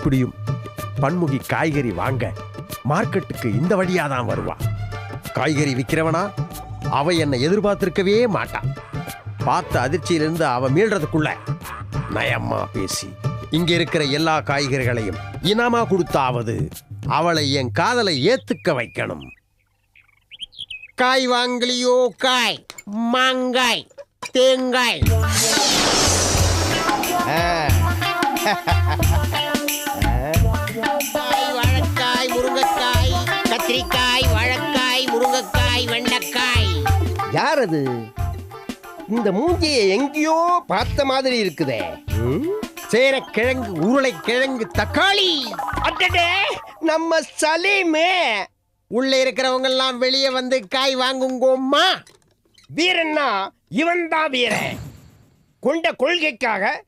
எப்படியும் பன்முகி காய்கறி வாங்க மார்க்கெட்டுக்கு இந்த வழியா தான் வருவா. காய்கறி விற்கிறவனா அவ என்னை எதிர்பார்த்திருக்கவே மாட்டான் பார்த்த அதிர்ச்சியிலிருந்து அவ மீள்றதுக்குள்ள நயம்மா பேசி இங்க இருக்கிற எல்லா காய்கறிகளையும் இனமா கொடுத்தாவது அவளை என் காதலை ஏத்துக்க வைக்கணும். காய் வாங்கலியோ காய் மாங்காய் தேங்காய். அது இந்த மூஞ்சியை எங்கேயோ பார்த்த மாதிரி இருக்குதே. சேரக்கிழங்கு உருளைக்கிழங்கு தக்காளி. அடடே நம்ம சலீமே. உள்ள இருக்கிறவங்க எல்லாம் வெளியே வந்து காய் வாங்குங்கோம்மா. வீரன்னா இவன் தான் வீரன். கொண்ட கொள்கைக்காக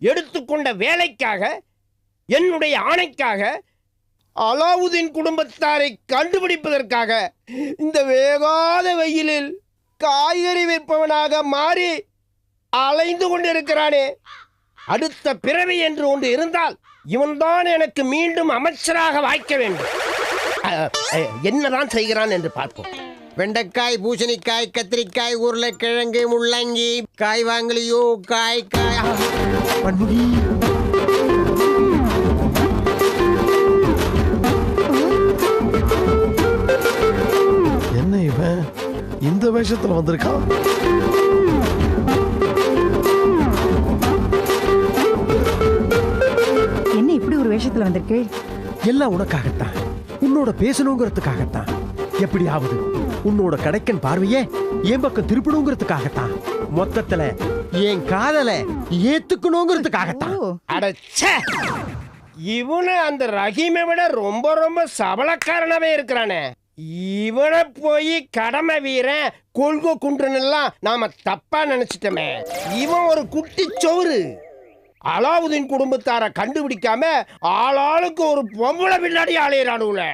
எடுத்துக்கொண்ட வேலைக்காக என்னுடைய ஆணைக்காக அலாவுதீன் குடும்பத்தாரை கண்டுபிடிப்பதற்காக இந்த வேகாத வெயிலில் காய்கறி விற்பவனாக மாறி அலைந்து கொண்டிருக்கிறானே. அடுத்த பிறவி என்று ஒன்று இருந்தால் இவன்தான் எனக்கு மீண்டும் அமைச்சராக வாய்க்க வேண்டும். என்னதான் செய்கிறான் என்று பார்ப்போம். வெண்டைக்காய் பூசணிக்காய் கத்திரிக்காய் உருளைக்கிழங்கு முள்ளங்கி காய் வாங்கலியோ காய் காய். இந்த வேஷத்துல வந்திருக்கான் என்ன இப்படி ஒரு வேஷத்துல வந்திருக்கு? எல்லாம் உனக்காகத்தான். உன்னோட பேசணுங்கிறதுக்காகத்தான். எப்படியாவது உன்னோட கடைக்கன் பார்வையே என் பக்கம் திருப்பணுங்கிறதுக்காகத்தான் மொத்தத்துல என் காதலை ஏத்துக்கணுங்கிறதுக்காகத்தான். அடச்சே இவனு அந்த ரஹீமை விட ரொம்ப ரொம்ப சபலக்காரனாவே இருக்கிறானே. இவனை போய் கடமை வீரன் கொள்கை குன்றனெல்லாம் நாம தப்பா நினைச்சிட்டோமே. இவன் ஒரு குட்டி சோறு. அலாவுதீன் குடும்பத்தார கண்டுபிடிக்காம ஆளாளுக்கு ஒரு பொம்பளை பின்னாடி அலையிறானுல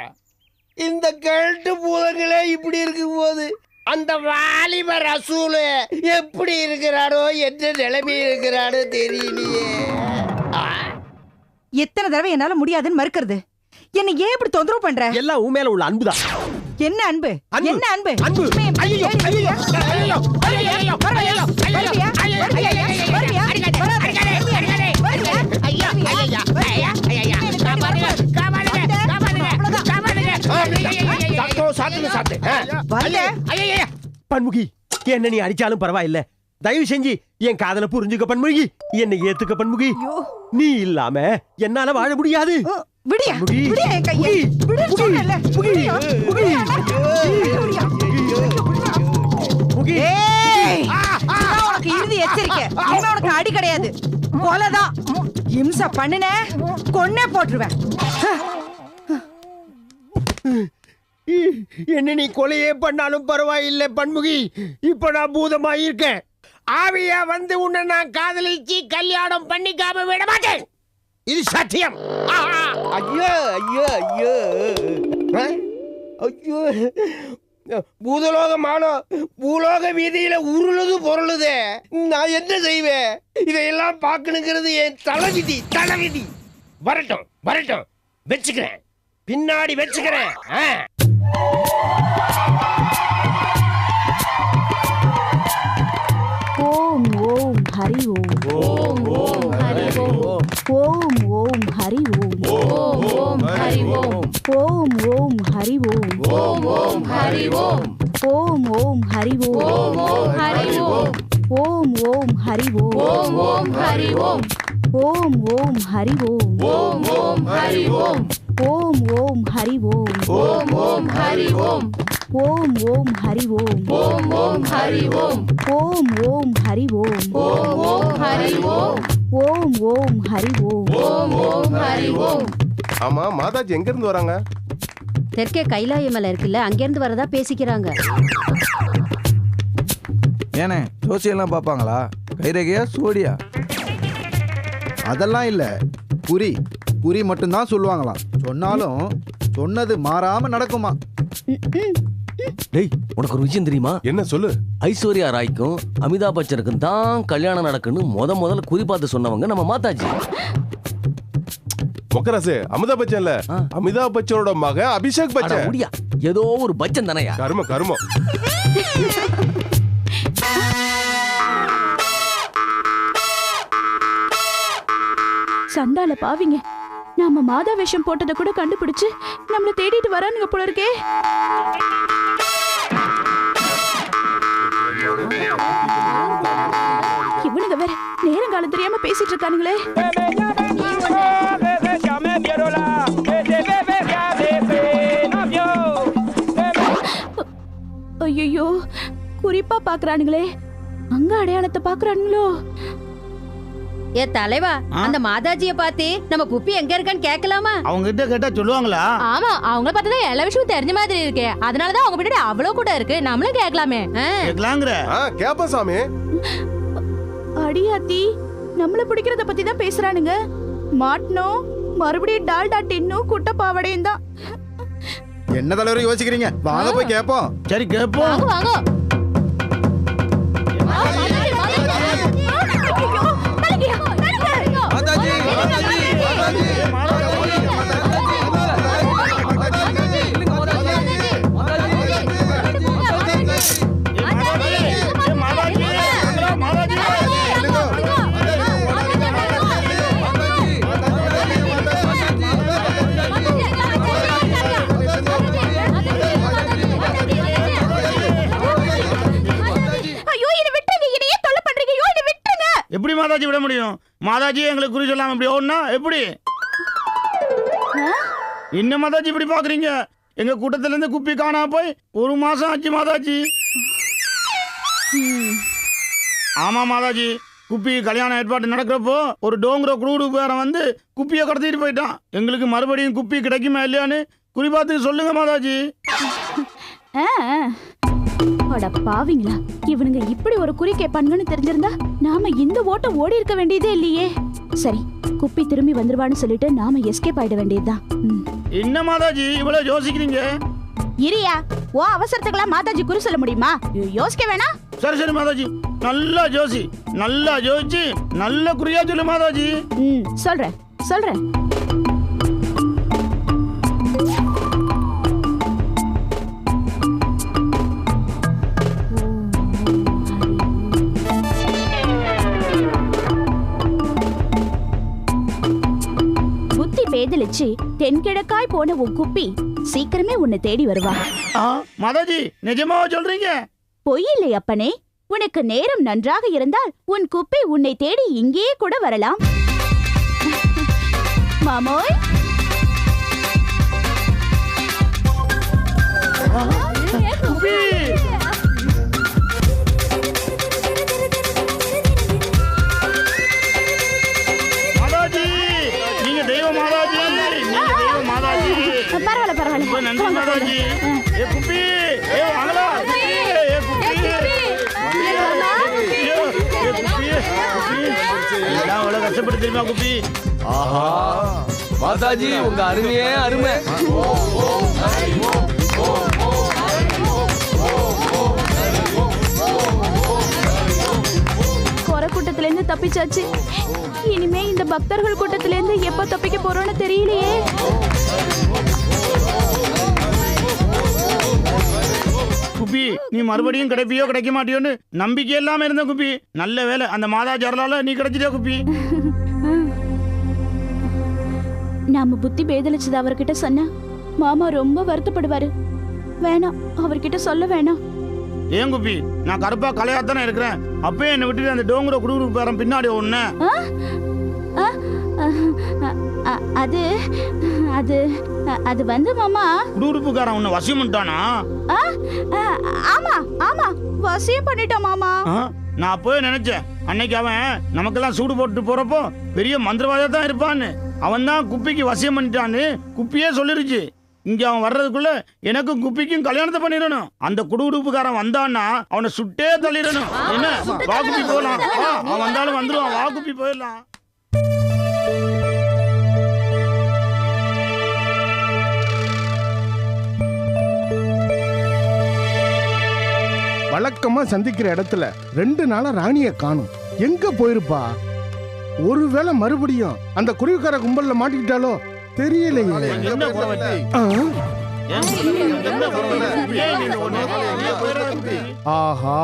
இந்த கழட்டு பூதங்களே இப்படி இருக்கும் போது அந்த வாலிப ரசூலு எப்படி இருக்கிறாரோ என்ன நிலைமை இருக்கிறாரோ தெரியலையே. எத்தனை தடவை என்னால முடியாதுன்னு மறுக்கிறது. என்ன ஏன் இப்படி தொந்தரவு பண்ற? எல்லாம் உன் மேல உள்ள அன்புதான். என்ன அன்பு? என்ன அன்பு? அன்பு. ஐயோ ஐயோ ஐயோ ஐயோ ஐயோ ஐயோ பன்முகி என்ன நீ அடிச்சாலும் பரவாயில்ல. தயவு செஞ்சு என் காதல புரிஞ்சுக்க பன்முகி. என்னை ஏத்துக்க பன்முகி. நீ இல்லாம என்னால வாழ முடியாது. விடியா. விடியா என் கையை. சொன்னேன்ல. முகி. விடியா? விடியா? விடியா? முகி ஏய் உனக்கு இறுதி எச்சரிக்கை இனிமே உனக்கு அடி கிடையாது கொலைதான் இம்சை பண்ணுன கொன்னே போட்டுருவேன் என்ன நீ கொலையே பண்ணாலும் பரவாயில்லை பன்முகி இப்ப நான் பூதமாய் இருக்கேன் ஆவியா வந்து உன்னை நான் காதலிச்சு கல்யாணம் பண்ணிக்காம விட மாட்டேன் இது சத்தியம். ஆ, ஆ. ஐயோ ஐயோ ஐயோ. ஆ? ஐயோ. பூதலோகமானோ பூலோக வீதியில உருளுது பொருளுதே. நான் என்ன செய்வேன்? இதையெல்லாம் பார்க்கணுங்கிறது என் தலைவிதி தலைவிதி. வரட்டும் வரட்டும். வச்சுக்கிறேன். பின்னாடி வச்சுக்கிறேன். ஓம் ஓம் ஹரி ஓம். ஓம் ஓம். ஓம் ஓம் ஓம் ஹரி ஓம் ஓம் ஓம் ஹரி ஓம் ஓம் ஓம் ஹரி ஓம் ஓம் ஓம் ஹரி ஓம் ஓம் ஓம் ஹரி ஓம் ஓம் ஓம் ஹரி ஓம் ஓம் ஓம் ஹரி ஓம் ஓம் ஓம் ஹரி ஓம் ஓம் ஓம் ஹரி ஓம் ஓம் ஓம் ஹரி ஓம் ஓம் ஓம் ஹரி ஓம் ஓம் ஓம் ஹரி ஓம் ஓம் ஓம் ஹரி ஓம் ஓம் ஓம் ஹரி ஓம் ஓம் ஓம் ஹரி ஓம் ஓம் ஓம் ஹரி ஓம். ஓம் ஓம் ஹரி ஓம். ஆமா மாதாஜி எங்க இருந்து வராங்க? தெற்கே கைலாய மலை இருக்குல்ல அங்கேருந்து வரதா பேசிக்கிறாங்க. ஏனே ஜோசியெல்லாம் பார்ப்பாங்களா? கைரேகையா சோடியா? அதெல்லாம் இல்ல குறி. குறி மட்டும்தான் சொல்லுவாங்களாம். சொன்னாலும் சொன்னது மாறாம நடக்குமா டேய் உனக்கு ஒரு விஷயம் தெரியுமா? என்ன சொல்லு? ஐஸ்வர்யா ராய்க்கும் அமிதாப் பச்சனுக்கும் தான் கல்யாணம் நடக்குன்னு முத முதல்ல குறி பார்த்து சொன்னவங்க நம்ம மாதாஜி ஒக்கராசு அமிதாப் பச்சன்ல அமிதாப் பச்சனோட மகன் அபிஷேக் அட, பச்சன். முடியா. ஏதோ ஒரு பச்சன் தானயா? கரும கருமம் சண்டால பாவிங்க. நாம மாதா வேஷம் போட்டதை கூட கண்டுபிடிச்சு நம்மள தேடிட்டு வரானுங்க போல இருக்கே. இவனுங்க வேற நேரங்காலம் தெரியாம பேசிட்டு இருக்கானுங்களே. ஐயோ குறிப்பா பாக்குறானுங்களே. அங்க அடையாளத்தை பாக்குறானுங்களோ? ஏ தலைவா அந்த மாதாஜிய பார்த்து நம்ம குப்பி எங்க இருக்கான்னு கேட்கலாமா அவங்க கிட்ட கேட்டா சொல்லுவாங்களா? ஆமா அவங்கள பார்த்தா எல்லா விஷயமும் தெரிஞ்ச மாதிரி இருக்கு. அதனாலதான் அவங்க பின்னாடி அவ்வளவு கூட இருக்கு. நம்மளும் கேட்கலாமே கேட்கலாங்கிற கேப்ப சாமி. அடியாத்தி நம்மள பிடிக்கிறத பத்தி தான் பேசுறானுங்க. மாட்டணும் மறுபடியும் டால்டா டின்னும் குட்ட பாவடையும் தான் என்ன தலைவர் யோசிக்கிறீங்க? வாங்க போய் கேட்போம் சரி கேட்போம் வாங்க ஐயோ மாதாஜி விட முடியும். மாதாஜி எங்களுக்கு குறி சொல்லாம இப்படி ஓடுனா எப்படி? என்ன மாதாஜி இப்படி பாக்குறீங்க? எங்க கூட்டத்துல இருந்து குப்பி காணாம போய் ஒரு மாசம் ஆச்சு மாதாஜி. ஆமா மாதாஜி குப்பி கல்யாண ஏற்பாடு நடக்கிறப்போ ஒரு டோங்குற குரூடுக்காரன் வந்து குப்பியை கடத்திட்டு போயிட்டான். எங்களுக்கு மறுபடியும் குப்பி கிடைக்குமா இல்லையான்னு குறிப்பாத்து சொல்லுங்க மாதாஜி. அட பாவிங்களா இவனுங்க இப்படி ஒரு குறி கேட்பானுங்கன்னு தெரிஞ்சிருந்தா நாம இந்த ஓட்டம் ஓடி இருக்க வேண்டியதே இல்லையே. சரி குப்பி திரும்பி வந்துருவான்னு சொல்லிட்டு நாம எஸ்கேப் ஆயிட வேண்டியதுதான். என்ன மாதாஜி இவ்வளவு யோசிக்கிறீங்க? இரியா ஓ அவசரத்துக்கெல்லாம் மாதாஜி குறி சொல்ல முடியுமா? யோசிக்க வேணாம். சரி சரி மாதாஜி நல்லா ஜோசி நல்லா ஜோதிச்சு நல்ல குறியா சொல்லு மாதாஜி. ம் சொல்றேன் சொல்றேன். பேதலிச்சு தென்கிழக்காய் போன உன் குப்பி சீக்கிரமே உன்னை தேடி வருவா. மாதாஜி நிஜமாவா சொல்றீங்க? பொய் இல்லை அப்பனே. உனக்கு நேரம் நன்றாக இருந்தால் உன் குப்பை உன்னை தேடி இங்கேயே கூட வரலாம். மாமோய். குப்பி! வாங்கி. ஏ குப்பி. ஏ வாங்கலா ஏ குப்பி. ஏ குப்பி. எல்லாம் அவ்வளவு கஷ்டப்பட்டு தெரியுமா குப்பி? ஆஹா. மாதாஜி உங்க அருமையே அருமை. கொர தப்பிச்சாச்சு. இனிமே இந்த பக்தர்கள் கூட்டத்துல இருந்து எப்ப தப்பிக்க போறோம்னு தெரியலையே. குப்பி நீ மறுபடியும் கிடைப்பியோ கிடைக்க மாட்டியோன்னு நம்பிக்கை இல்லாம இருந்த குப்பி நல்ல வேலை அந்த மாதாஜி அருளால நீ கிடைச்சிட்டே குப்பி நாம புத்தி பேதலிச்சது அவர்கிட்ட சொன்னா மாமா ரொம்ப வருத்தப்படுவாரு. வேணாம் அவர்கிட்ட சொல்ல வேணாம் ஏன் குப்பி நான் கருப்பா கலையாத்தானே இருக்கிறேன். அப்பயே என்னை விட்டுட்டு அந்த டோங்குற குடுகுடு பேரன் பின்னாடி ஒண்ணு அது அது அது வந்து மாமா. குடுகுடுப்புக்காரன் உன்னை வசியம் பண்ணிட்டானா? ஆமா ஆமா வசியம் பண்ணிட்டோம் மாமா? நான் அப்பவே நினைச்சேன். அன்னைக்கு அவன் நமக்கெல்லாம் சூடு போட்டு போறப்போ பெரிய மந்திரவாதியா தான் இருப்பான்னு. அவன் தான் குப்பிக்கு வசியம் பண்ணிட்டான்னு குப்பியே சொல்லிருச்சு. இங்க அவன் வர்றதுக்குள்ள எனக்கும் குப்பிக்கும் கல்யாணத்தை பண்ணிடணும். அந்த குடுகுடுப்புக்காரன் வந்தான்னா அவனை சுட்டே தள்ளிடணும். என்ன? வா குப்பி போலாம். வா அவன் வந்தாலும் வந்துருவான். வா குப்பி போயிடலாம். வழக்கமா சந்திக்கிற இடத்துல ரெண்டு நாளா ராணிய காணும். எங்க போயிருப்பா? ஒருவேளை மறுபடியும் அந்த குருவிக்கார கும்பல்ல மாட்டிக்கிட்டாலோ? தெரியலையே. ஆஹா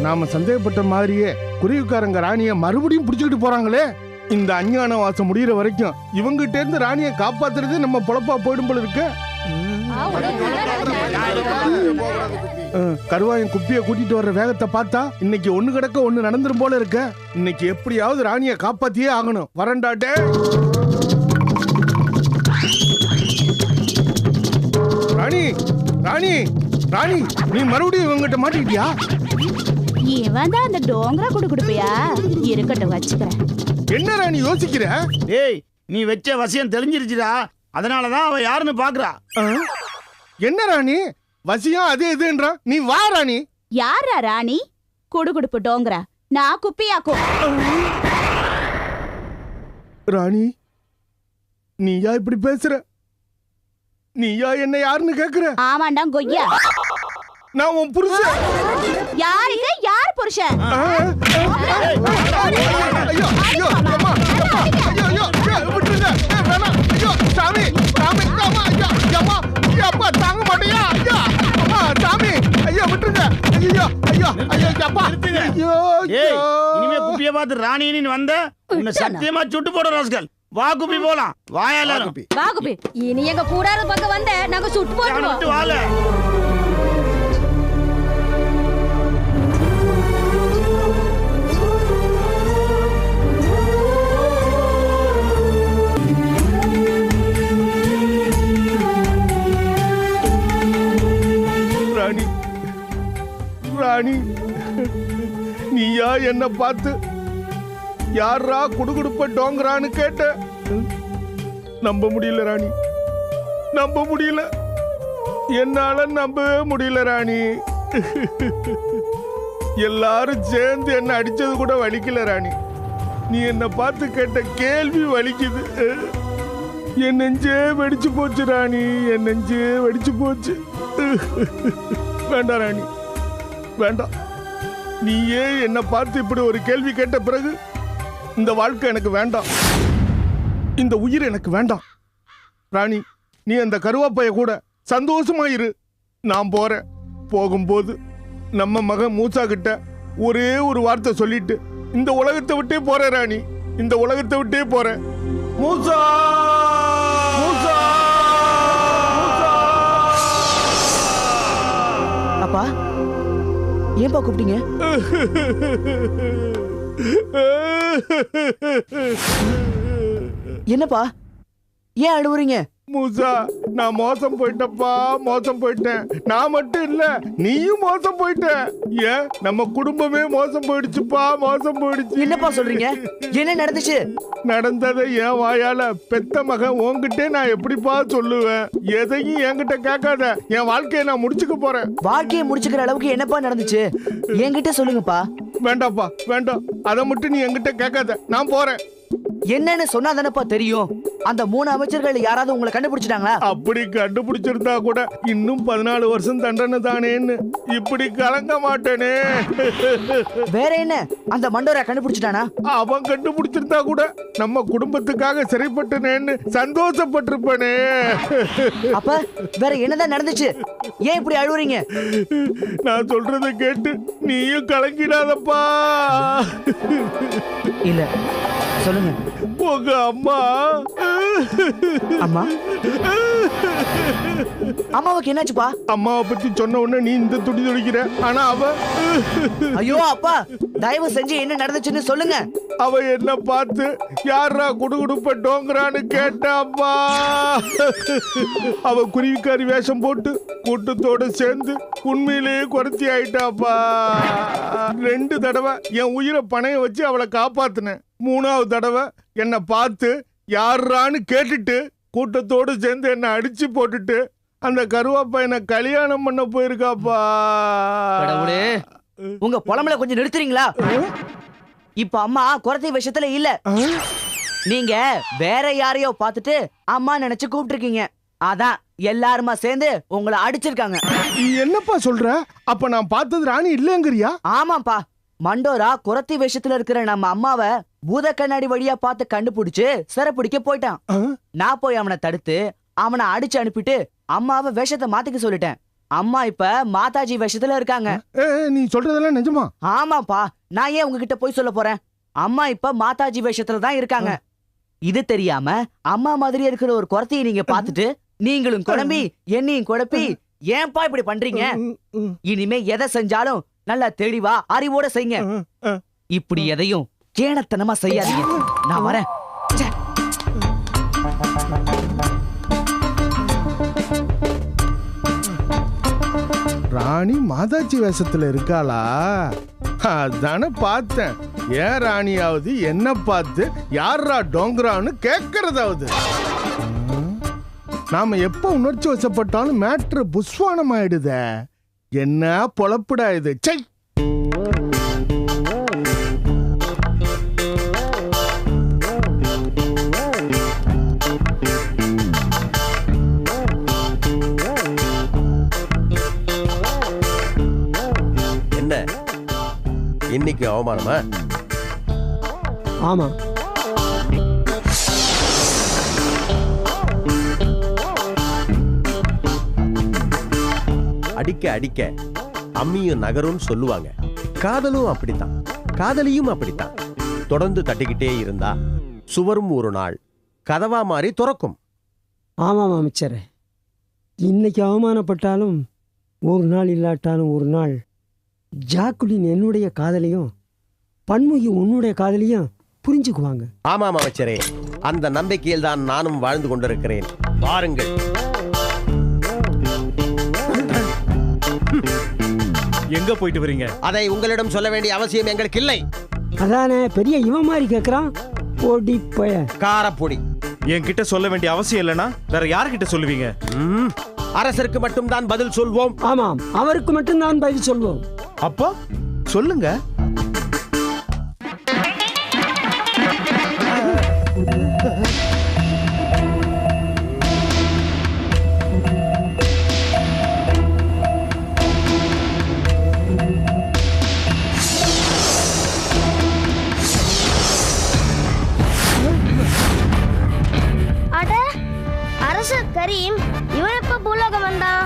நாம சந்தேகப்பட்ட மாதிரியே குருவிக்காரங்க ராணிய மறுபடியும் பிடிச்சுக்கிட்டு போறாங்களே? இந்த அஞ்ஞான வாசம் முடியிற வரைக்கும் இவங்கிட்ட இருந்து ராணிய காப்பாத்துறதே நம்ம பொழப்பா போயிடும் போல இருக்க. கருவாயன் குப்பிய கூட்டிட்டு வர்ற வேகத்தை பார்த்தா இன்னைக்கு ஒண்ணு கிடக்க ஒண்ணு நடந்துரும் போல இருக்க. இன்னைக்கு எப்படியாவது ராணிய காப்பாத்தியே ஆகணும். வரண்டாட்டே. ராணி ராணி ராணி நீ மறுபடியும் இவங்கிட்ட மாட்டிக்கிட்டியா? இவன் தான் அந்த டோங்கரா குடு குடுப்பியா? இருக்கட்டும் வச்சுக்கிறேன். என்ன ராணி யோசிக்கிற? டேய் நீ வச்ச வசியம் தெரிஞ்சிருச்சுடா அதனால தான் அவ யாருன்னு பாக்குறா. என்ன ராணி வசியம் அது இதுன்றா நீ வா ராணி யாரா ராணி குடு குடுப்பு டோங்கரா நான் குப்பியாக்கும் ராணி நீயா இப்படி பேசுற நீயா என்ன யாருன்னு கேக்குற ஆமாண்டா கொய்யா நான் உன் புருஷன் யாருக்கு யார் புருஷன் ஐயோ ஐயோ அம்மா ஐயோ ஐயோ விட்டுருங்க வேணாம் ஐயோ சாமி சாமி அம்மா ஐயோ அம்மா ஐயோ, அப்பா தாங்க மாட்டியா ஐயோ? அம்மா சாமி ஐயோ விட்டுருங்க. ஐயோ ஐயோ ஐயோ அப்பா ஐயோ ஏய் ஐயோ இனிமே குப்பிய பார்த்து ராணின்னு நீ வந்த உன்னை சத்தியமா சுட்டு போட ராஸ்கல். வா குப்பி போலாம். வாயா எல்லாரும். வா குப்பி. இனி எங்க கூடாத பக்கம் வந்த நாங்க சுட்டு அவனை விட்டு ராணி. நீயா என்ன பார்த்து யாரா குடுகுடுப்ப டோங்கரான்னு கேட்ட? நம்ப முடியல ராணி. நம்ப முடியல. என்னால நம்பவே முடியல ராணி. எல்லாரும் சேர்ந்து என்ன அடிச்சது கூட வலிக்கல ராணி. நீ என்ன பார்த்து கேட்ட கேள்வி வலிக்குது. என் நெஞ்சே வெடிச்சு போச்சு ராணி. என் நெஞ்சே வெடிச்சு போச்சு. வேண்டாம் ராணி. வேண்டாம். நீயே என்னை பார்த்து இப்படி ஒரு கேள்வி கேட்ட பிறகு இந்த வாழ்க்கை எனக்கு வேண்டாம். இந்த உயிர் எனக்கு வேண்டாம். ராணி நீ அந்த கருவாப்பைய கூட சந்தோஷமா இரு. நான் போறேன். போகும்போது நம்ம மகன் மூசா கிட்ட ஒரே ஒரு வார்த்தை சொல்லிட்டு இந்த உலகத்தை விட்டே போறேன் ராணி. இந்த உலகத்தை விட்டே போறேன். மூசா! ஏன்பா கூப்பிட்டீங்க? என்னப்பா? ஏன் அழுவுறீங்க? மூசா நான் மோசம் போயிட்டப்பா மோசம் போயிட்டேன். நான் மட்டும் இல்ல நீயும் மோசம் போயிட்ட ஏன்? நம்ம குடும்பமே மோசம் போயிடுச்சுப்பா மோசம் போயிடுச்சு. என்னப்பா சொல்றீங்க? என்ன நடந்துச்சு? நடந்ததை என் வாயால பெத்த மகன் உன்கிட்டே நான் எப்படிப்பா சொல்லுவேன்? எதையும் என்கிட்ட கேட்காத. என் வாழ்க்கையை நான் முடிச்சுக்க போறேன். வாழ்க்கையை முடிச்சுக்கிற அளவுக்கு என்னப்பா நடந்துச்சு? என்கிட்ட சொல்லுங்கப்பா. வேண்டாப்பா வேண்டாம். அதை மட்டும் நீ என்கிட்ட கேட்காத. நான் போறேன். என்னன்னு சொன்னா தானப்பா தெரியும்? அந்த மூணு அமைச்சர்கள் யாராவது உங்களை கண்டுபிடிச்சிட்டாங்களா? அப்படி கண்டுபிடிச்சிருந்தா கூட இன்னும் பதினாலு வருஷம் தண்டனை தானேன்னு இப்படி கலங்க மாட்டேனே. வேற என்ன? அந்த மண்டோரா கண்டுபிடிச்சிட்டானா? அவன் கண்டுபிடிச்சிருந்தா கூட நம்ம குடும்பத்துக்காக சிறைப்பட்டனேன்னு சந்தோஷப்பட்டிருப்பனே. அப்ப வேற என்னதான் நடந்துச்சு? ஏன் இப்படி அழுவுறீங்க? நான் சொல்றத கேட்டு நீயும் கலங்கிடாதப்பா. இல்ல. சொல்லுங்க. உங்க அம்மா. அம்மா? அம்மாவுக்கு என்னாச்சுப்பா? அம்மாவை பத்தி சொன்ன உடனே நீ இந்த துடி துடிக்கிற. ஆனா அவ ஐயோ அப்பா தயவு செஞ்சு என்ன நடந்துச்சுன்னு சொல்லுங்க. அவ என்ன பார்த்து யாரா குடுகுடுப்ப டோங்கரான்னு கேட்டாப்பா அவ குருவிக்காரி வேஷம் போட்டு கூட்டத்தோட சேர்ந்து உண்மையிலேயே குறைச்சி ஆயிட்டாப்பா ரெண்டு தடவை என் உயிரை பணைய வச்சு அவளை காப்பாத்தினேன். மூணாவது தடவை என்னை பார்த்து யாரான்னு கேட்டுட்டு கூட்டத்தோடு சேர்ந்து என்னை அடிச்சு போட்டுட்டு அந்த கருவாப்பையனை கல்யாணம் பண்ண போயிருக்காப்பா. உங்க புலம்பல கொஞ்சம் நிறுத்துறீங்களா? இப்ப அம்மா குறத்தை விஷயத்துல இல்ல. நீங்க வேற யாரையோ பார்த்துட்டு அம்மா நினைச்சு கூப்பிட்டுருக்கீங்க. அதான் எல்லாருமா சேர்ந்து உங்களை அடிச்சிருக்காங்க. என்னப்பா சொல்ற? அப்ப நான் பார்த்தது ராணி இல்லைங்கிறியா ஆமாப்பா மண்டோரா குரத்தி வேஷத்துல இருக்கிற நம்ம அம்மாவை பூத கண்ணாடி வழியா பார்த்து கண்டுபிடிச்சு சிறப்பிடிக்க போயிட்டான். நான் போய் அவனை தடுத்து அவனை அடிச்சு அனுப்பிட்டு அம்மாவை வேஷத்தை மாத்திக்க சொல்லிட்டேன். அம்மா இப்ப மாதாஜி வேஷத்துல இருக்காங்க. நீ சொல்றதெல்லாம் நிஜமா? ஆமாப்பா நான் ஏன் உங்ககிட்ட போய் சொல்ல போறேன்? அம்மா இப்ப மாதாஜி வேஷத்துல தான் இருக்காங்க. இது தெரியாம அம்மா மாதிரி இருக்கிற ஒரு குறத்தையை நீங்க பார்த்துட்டு நீங்களும் குழம்பி என்னையும் குழப்பி ஏன்பா இப்படி பண்றீங்க? இனிமே எதை செஞ்சாலும் நல்லா தெளிவா அறிவோட செய்யுங்க. இப்படி எதையும் கேணத்தனமா செய்யாதீங்க. நான் வரேன். ராணி மாதாச்சி வேஷத்துல இருக்காளா? அதானே பார்த்தேன். ஏன் ராணியாவது என்ன பார்த்து யாரா டோங்கரான்னு கேட்கறதாவது நாம எப்ப உணர்ச்சி வசப்பட்டாலும் மேட்ரு புஸ்வானம் ஆயிடுதே என்ன பொழப்புடா இது? சை அவமானமா? ஆமா. அடிக்க அடிக்க அம்மியும் நகரும்னு சொல்லுவாங்க. காதலும் அப்படித்தான். காதலியும் அப்படித்தான். தொடர்ந்து தட்டிக்கிட்டே இருந்தா சுவரும் ஒரு நாள் கதவா மாறி துறக்கும். ஆமாம் அமைச்சரே இன்னைக்கு அவமானப்பட்டாலும் ஒரு நாள் இல்லாட்டாலும் ஒரு நாள் ஜாக்குலின் என்னுடைய காதலையும் பன்முகி உன்னுடைய காதலையும் புரிஞ்சுக்குவாங்க. ஆமாம் அமைச்சரே. அந்த நம்பிக்கையில் தான் நானும் வாழ்ந்து கொண்டிருக்கிறேன். பாருங்கள் எங்க போயிட்டு வரீங்க? அதை உங்களிடம் சொல்ல வேண்டிய அவசியம் எங்களுக்கு இல்லை. அதானே பெரிய இவன் மாதிரி கேட்குறான் பொடி பய. காரப்பொடி. என்கிட்ட சொல்ல வேண்டிய அவசியம் இல்லைன்னா வேற யார்கிட்ட சொல்லுவீங்க? அரசருக்கு மட்டும்தான் பதில் சொல்வோம். ஆமாம் அவருக்கு மட்டும்தான் பதில் சொல்வோம். அப்பா சொல்லுங்க. கரீம் இவன் எப்ப பூலோகம் வந்தான்?